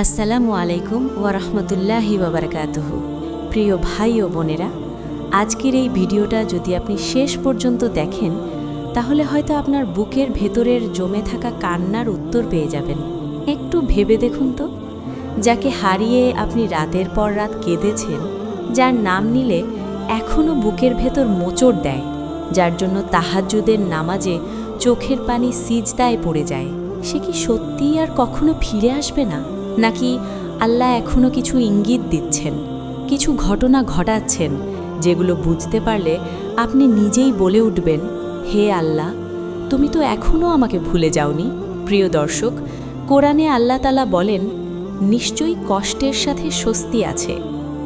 আসসালামু আলাইকুম ওয়ারহমতুল্লাহি ওবরকাতহ প্রিয় ভাই ও বোনেরা, আজকের এই ভিডিওটা যদি আপনি শেষ পর্যন্ত দেখেন, তাহলে হয়তো আপনার বুকের ভেতরের জমে থাকা কান্নার উত্তর পেয়ে যাবেন। একটু ভেবে দেখুন তো। যাকে হারিয়ে আপনি রাতের পর রাত কেঁদেছেন, যার নাম নিলে এখনও বুকের ভেতর মোচড় দেয়, যার জন্য তাহাজ্জুদের নামাজে চোখের পানি সিজদায় পড়ে যায়, সে কি সত্যিই আর কখনো ফিরে আসবে না? নাকি আল্লাহ এখনও কিছু ইঙ্গিত দিচ্ছেন, কিছু ঘটনা ঘটাচ্ছেন যেগুলো বুঝতে পারলে আপনি নিজেই বলে উঠবেন, হে আল্লাহ, তুমি তো এখনও আমাকে ভুলে যাওনি। প্রিয় দর্শক, কোরআনে আল্লাহ তালা বলেন, নিশ্চয়ই কষ্টের সাথে স্বস্তি আছে।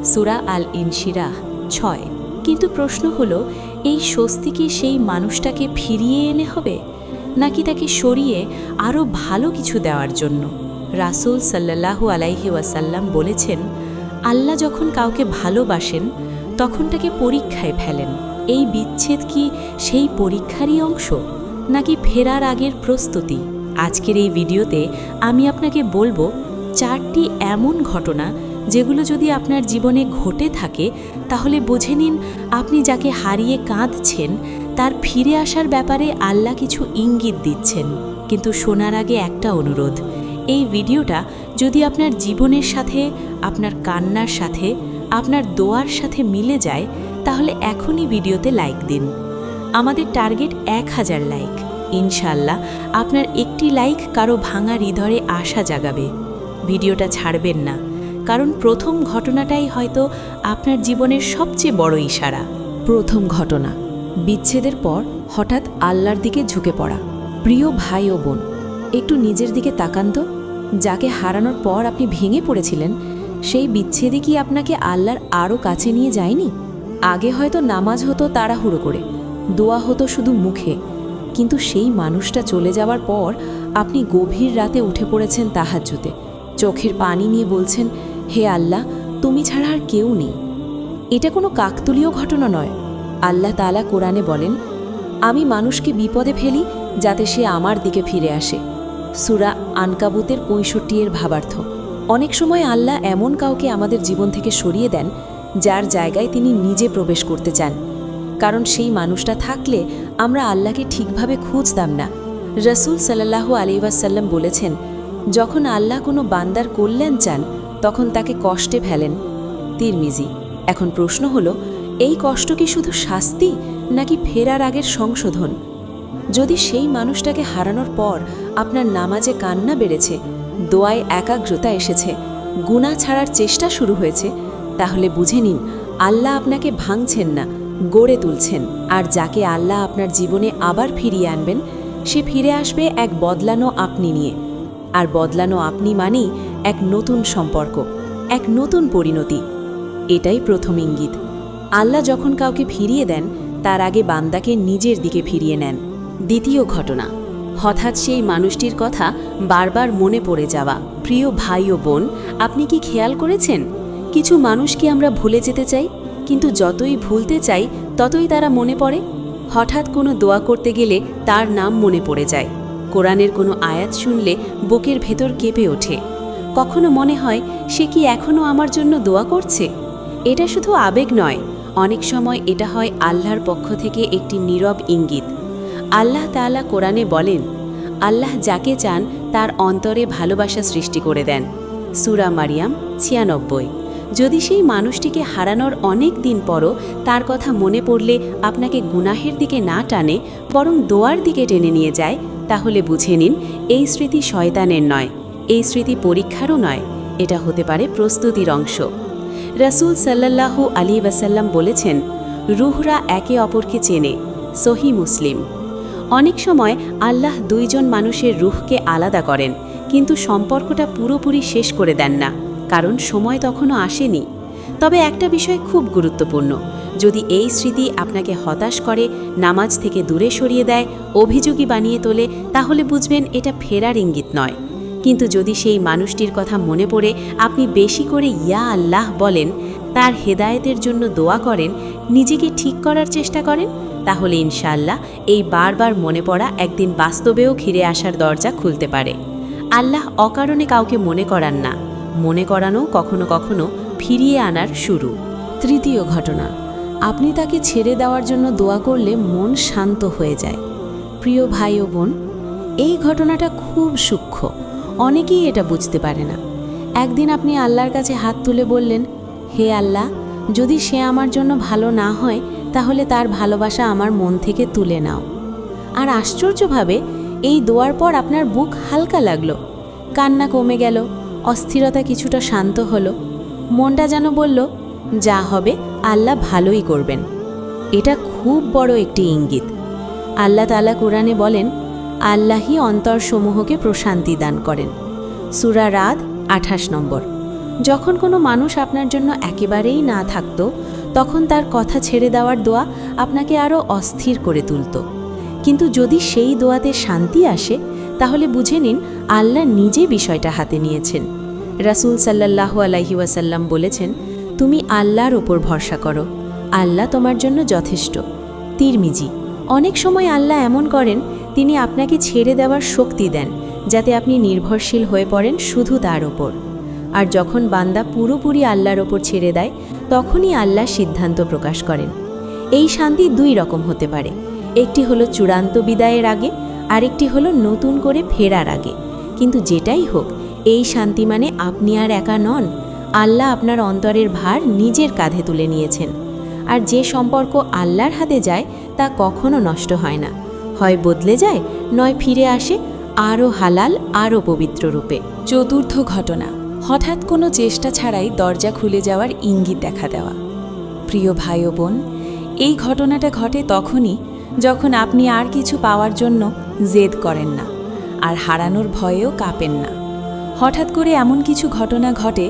সুরা আল ইনশিরাহ ছয়। কিন্তু প্রশ্ন হলো, এই স্বস্তি কি সেই মানুষটাকে ফিরিয়ে এনে হবে, নাকি তাকে সরিয়ে আরও ভালো কিছু দেওয়ার জন্য? রাসূল সাল্লাল্লাহু আলাইহি ওয়াসাল্লাম বলেছেন, আল্লাহ যখন কাউকে ভালোবাসেন, তখন তাকে পরীক্ষায় ফেলেন। এই বিচ্ছেদ কি সেই পরীক্ষারই অংশ, নাকি ফেরার আগের প্রস্তুতি? আজকের এই ভিডিওতে আমি আপনাকে বলব, চারটি এমন ঘটনা যেগুলো যদি আপনার জীবনে ঘটে থাকে, তাহলে বুঝে নিন আপনি যাকে হারিয়ে কাঁদছেন, তার ফিরে আসার ব্যাপারে আল্লাহ কিছু ইঙ্গিত দিচ্ছেন। কিন্তু শোনার আগে একটা অনুরোধ এই ভিডিওটা যদি আপনার জীবনের সাথে, আপনার কান্নার সাথে, আপনার দোয়ার সাথে মিলে যায়, তাহলে এখনই ভিডিওতে লাইক দিন। আমাদের টার্গেট এক হাজার লাইক। ইনশাল্লাহ আপনার একটি লাইক কারও ভাঙা হৃদয়ে আশা জাগাবে। ভিডিওটা ছাড়বেন না। কারণ প্রথম ঘটনাটাই হয়তো আপনার জীবনের সবচেয়ে বড় ইশারা। প্রথম ঘটনা। বিচ্ছেদের পর হঠাৎ আল্লাহর দিকে ঝুঁকে পড়া। প্রিয় ভাই ও বোন, একটু নিজের দিকে তাকান তো। যাকে হারানোর পর আপনি ভেঙে পড়েছিলেন, সেই বিচ্ছেদে কি আপনাকে আল্লাহর আরও কাছে নিয়ে যায়নি? আগে হয়তো নামাজ হতো তাড়াহুড়ো করে, দোয়া হতো শুধু মুখে, কিন্তু সেই মানুষটা চলে যাওয়ার পর আপনি গভীর রাতে উঠে পড়েছেন তাহাজ্জুতে, চোখের পানি নিয়ে বলছেন, হে আল্লাহ, তুমি ছাড়া আর কেউ নেই। এটা কোনো কাকতুলীয় ঘটনা নয়। আল্লাহ তালা কোরআনে বলেন, আমি মানুষকে বিপদে ফেলি যাতে সে আমার দিকে ফিরে আসে। সুরা আনকাবুতের পঁয়ষট্টি এর ভাবার্থ। অনেক সময় আল্লাহ এমন কাউকে আমাদের জীবন থেকে সরিয়ে দেন, যার জায়গায় তিনি নিজে প্রবেশ করতে চান। কারণ সেই মানুষটা থাকলে আমরা আল্লাহকে ঠিকভাবে খুঁজতাম না। রসুল সাল্লাহু আলিবাসাল্লাম বলেছেন, যখন আল্লাহ কোনো বান্দার কল্যাণ চান, তখন তাকে কষ্টে ফেলেন। তিরমিজি, এখন প্রশ্ন হলো, এই কষ্ট কি শুধু শাস্তি, নাকি ফেরার আগের সংশোধন? যদি সেই মানুষটাকে হারানোর পর আপনার নামাজে কান্না বেড়েছে, দোয়ায় একাগ্রতা এসেছে গুণা ছাড়ার চেষ্টা শুরু হয়েছে, তাহলে বুঝে নিন, আল্লাহ আপনাকে ভাঙছেন না, গড়ে তুলছেন। আর যাকে আল্লাহ আপনার জীবনে আবার ফিরিয়ে আনবেন, সে ফিরে আসবে এক বদলানো আপনি নিয়ে। আর বদলানো আপনি মানেই এক নতুন সম্পর্ক, এক নতুন পরিণতি। এটাই প্রথম ইঙ্গিত। আল্লাহ যখন কাউকে ফিরিয়ে দেন, তার আগে বান্দাকে নিজের দিকে ফিরিয়ে নেন। দ্বিতীয় ঘটনা। হঠাৎ সেই মানুষটির কথা বারবার মনে পড়ে যাওয়া। প্রিয় ভাই ও বোন, আপনি কি খেয়াল করেছেন? কিছু মানুষকে আমরা ভুলে যেতে চাই? কিন্তু যতই ভুলতে চাই, ততই তারা মনে পড়ে। হঠাৎ কোনো দোয়া করতে গেলে তার নাম মনে পড়ে যায়। কোরআনের কোনো আয়াত শুনলে বুকের ভেতর কেঁপে ওঠে। কখনো মনে হয়, সে কি এখনও আমার জন্য দোয়া করছে? এটা শুধু আবেগ নয়। অনেক সময় এটা হয় আল্লাহর পক্ষ থেকে একটি নীরব ইঙ্গিত। আল্লাহ তাআলা কোরআনে বলেন, আল্লাহ যাকে চান তার অন্তরে ভালোবাসা সৃষ্টি করে দেন। সুরা মারিয়াম ছিয়ানব্বই। যদি সেই মানুষটিকে হারানোর অনেক দিন পরও তার কথা মনে পড়লে আপনাকে গুনাহের দিকে না টানে, বরং দোয়ার দিকে টেনে নিয়ে যায়, তাহলে বুঝে নিন, এই স্মৃতি শয়তানের নয়, এই স্মৃতি পরীক্ষারও নয়, এটা হতে পারে প্রস্তুতির অংশ। রাসূল সাল্লাল্লাহু আলী ওয়াসাল্লাম বলেছেন, রুহরা একে অপরকে চেনে, সহি মুসলিম। অনেক সময় আল্লাহ দুইজন মানুষের রুহকে আলাদা করেন, কিন্তু সম্পর্কটা পুরোপুরি শেষ করে দেন না, কারণ সময় তখনও আসেনি। তবে একটা বিষয় খুব গুরুত্বপূর্ণ, যদি এই স্মৃতি আপনাকে হতাশ করে, নামাজ থেকে দূরে সরিয়ে দেয় অভিযোগী বানিয়ে তোলে, তাহলে বুঝবেন এটা ফেরার ইঙ্গিত নয়। কিন্তু যদি সেই মানুষটির কথা মনে পড়ে, আপনি বেশি করে ইয়া আল্লাহ বলেন, তার হেদায়েতের জন্য দোয়া করেন, নিজেকে ঠিক করার চেষ্টা করেন তাহলে ইনশাল্লাহ এই বারবার মনে পড়া একদিন বাস্তবেও ঘিরে আসার দরজা খুলতে পারে। আল্লাহ অকারণে কাউকে মনে করান না। মনে করানো কখনো কখনো ফিরিয়ে আনার শুরু। তৃতীয় ঘটনা, আপনি তাকে ছেড়ে দেওয়ার জন্য দোয়া করলে মন শান্ত হয়ে যায়। প্রিয় ভাই ও বোন, এই ঘটনাটা খুব সূক্ষ্ম, অনেকেই এটা বুঝতে পারে না। একদিন আপনি আল্লাহর কাছে হাত তুলে বললেন, হে আল্লাহ, যদি সে আমার জন্য ভালো না হয় তাহলে তার ভালোবাসা আমার মন থেকে তুলে নাও। আর আশ্চর্যভাবে, এই দোয়ার পর আপনার বুক হালকা লাগল। কান্না কমে গেল, অস্থিরতা কিছুটা শান্ত হলো। মনটা যেন বলল, যা হবে, আল্লাহ ভালোই করবেন। এটা খুব বড় একটি ইঙ্গিত। আল্লাহ তালা কোরআনে বলেন, আল্লাহই অন্তরসমূহকে প্রশান্তি দান করেন। সুরা রাত আঠাশ নম্বর। যখন কোনো মানুষ আপনার জন্য একেবারেই না থাকতো তখন তার কথা ছেড়ে দেওয়ার দোয়া আপনাকে আরও অস্থির করে তুলত। কিন্তু যদি সেই দোয়াতে শান্তি আসে, তাহলে বুঝে নিন আল্লাহ নিজে বিষয়টা হাতে নিয়েছেন। রাসূল সাল্লাহ আলাইহি ওয়াসাল্লাম বলেছেন, তুমি আল্লাহর ওপর ভরসা করো। আল্লাহ তোমার জন্য যথেষ্ট। তিরমিজি, অনেক সময় আল্লাহ এমন করেন, তিনি আপনাকে ছেড়ে দেওয়ার শক্তি দেন, যাতে আপনি নির্ভরশীল হয়ে পড়েন শুধু তার ওপর। আর যখন বান্দা পুরোপুরি আল্লাহর ওপর ছেড়ে দেয়, তখনই আল্লাহ সিদ্ধান্ত প্রকাশ করেন। এই শান্তি দুই রকম হতে পারে। একটি হলো চূড়ান্ত বিদায়ের আগে, আরেকটি হলো নতুন করে ফেরার আগে। কিন্তু যেটাই হোক, এই শান্তি মানে আপনি আর একা নন। আল্লাহ আপনার অন্তরের ভার নিজের কাঁধে তুলে নিয়েছেন। আর যে সম্পর্ক আল্লাহর হাতে যায়, তা কখনো নষ্ট হয় না। হয় বদলে যায়, নয় ফিরে আসে, আরও হালাল, আরও পবিত্র রূপে। চতুর্থ ঘটনা। হঠাৎ কোনো চেষ্টা ছাড়াই দরজা খুলে যাওয়ার ইঙ্গিত দেখা দেওয়া। প্রিয় ভাই ও বোন, এই ঘটনাটা ঘটে তখনই যখন আপনি আর কিছু পাওয়ার জন্য জেদ করেন না আর হারানোর ভয়েও কাঁপেন না। হঠাৎ করে এমন কিছু ঘটনা ঘটে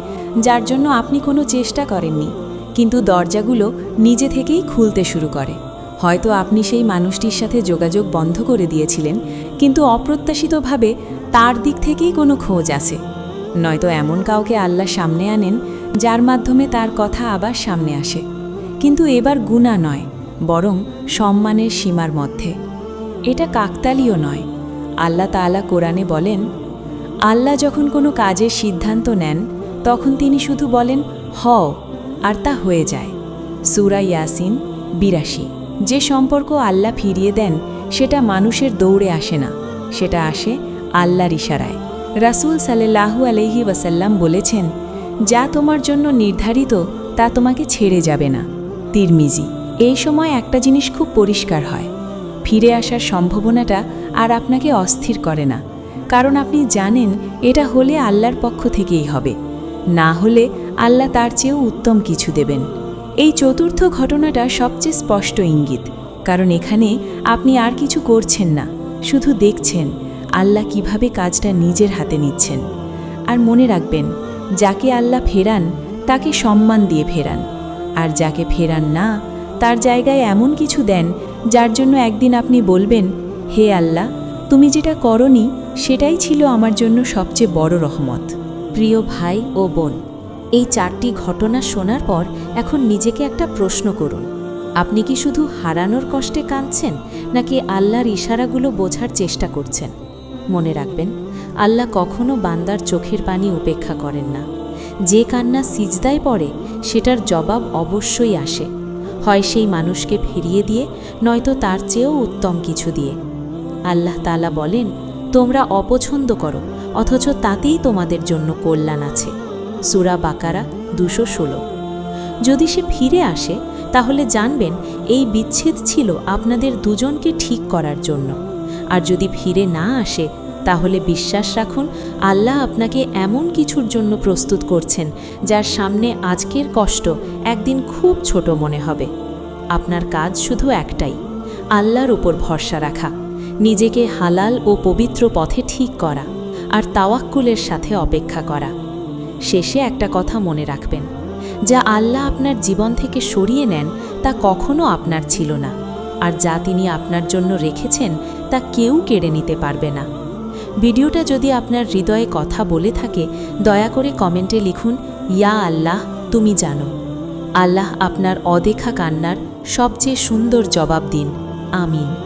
যার জন্য আপনি কোনো চেষ্টা করেননি, কিন্তু দরজাগুলো নিজে থেকেই খুলতে শুরু করে। হয়তো আপনি সেই মানুষটির সাথে যোগাযোগ বন্ধ করে দিয়েছিলেন, কিন্তু অপ্রত্যাশিতভাবে তার দিক থেকেই কোনো খোঁজ আছে। নয়তো এমন কাউকে আল্লাহ সামনে আনেন যার মাধ্যমে তার কথা আবার সামনে আসে। কিন্তু এবার গুণা নয়, বরং সম্মানের সীমার মধ্যে। এটা কাকতালীয় নয়। আল্লাহ তাআলা কোরআনে বলেন, আল্লাহ যখন কোনো কাজের সিদ্ধান্ত নেন, তখন তিনি শুধু বলেন, হও, আর তা হয়ে যায়। সুরা ইয়াসিন বিরাশি। যে সম্পর্ক আল্লাহ ফিরিয়ে দেন, সেটা মানুষের দৌড়ে আসে না, সেটা আসে আল্লাহর ইশারায়। রাসূল সাল্লাহু আলহি ওয়াসাল্লাম বলেছেন, যা তোমার জন্য নির্ধারিত, তা তোমাকে ছেড়ে যাবে না। তিরমিজি, এই সময় একটা জিনিস খুব পরিষ্কার হয়। ফিরে আসার সম্ভাবনাটা আর আপনাকে অস্থির করে না। কারণ আপনি জানেন, এটা হলে আল্লাহর পক্ষ থেকেই হবে। না হলে আল্লাহ তার চেয়েও উত্তম কিছু দেবেন। এই চতুর্থ ঘটনাটা সবচেয়ে স্পষ্ট ইঙ্গিত, কারণ এখানে আপনি আর কিছু করছেন না, শুধু দেখছেন। আল্লাহ কীভাবে কাজটা নিজের হাতে নিচ্ছেন। আর মনে রাখবেন, যাকে আল্লাহ ফেরান, তাকে সম্মান দিয়ে ফেরান। আর যাকে ফেরান না, তার জায়গায় এমন কিছু দেন, যার জন্য একদিন আপনি বলবেন, হে আল্লাহ, তুমি যেটা করনি, সেটাই ছিল আমার জন্য সবচেয়ে বড় রহমত। প্রিয় ভাই ও বোন, এই চারটি ঘটনা শোনার পর এখন নিজেকে একটা প্রশ্ন করুন। আপনি কি শুধু হারানোর কষ্টে কাঁদছেন, নাকি আল্লাহর ইশারাগুলো বোঝার চেষ্টা করছেন? মনে রাখবেন, আল্লাহ কখনো বান্দার চোখের পানি উপেক্ষা করেন না। যে কান্না সিজদায় পড়ে, সেটার জবাব অবশ্যই আসে। হয় সেই মানুষকে ফিরিয়ে দিয়ে, নয়তো তার চেয়েও উত্তম কিছু দিয়ে। আল্লাহ তালা বলেন, তোমরা অপছন্দ করো, অথচ তাতেই তোমাদের জন্য কল্যাণ আছে। সুরা বাকারা দুশো ষোলো। যদি সে ফিরে আসে, তাহলে জানবেন, এই বিচ্ছেদ ছিল আপনাদের দুজনকে ঠিক করার জন্য। আর যদি ফিরে না আসে, তাহলে বিশ্বাস রাখুন, আল্লাহ আপনাকে এমন কিছুর জন্য প্রস্তুত করছেন, যার সামনে আজকের কষ্ট একদিন খুব ছোট মনে হবে। আপনার কাজ শুধু একটাই, আল্লাহর উপর ভরসা রাখা, নিজেকে হালাল ও পবিত্র পথে ঠিক করা, আর তাওয়াক্কুলের সাথে অপেক্ষা করা। শেষে একটা কথা মনে রাখবেন, যা আল্লাহ আপনার জীবন থেকে সরিয়ে নেন, তা কখনো আপনার ছিল না, আর যা তিনি আপনার জন্য রেখেছেন তা কেউ কেড়ে নিতে পারবে না। ভিডিওটা যদি আপনার হৃদয়ে কথা বলে থাকে, দয়া করে কমেন্টে লিখুন, ইয়া আল্লাহ, তুমি জানো। আল্লাহ আপনার অদেখা কান্নার সবচেয়ে সুন্দর জবাব দিন। আমিন।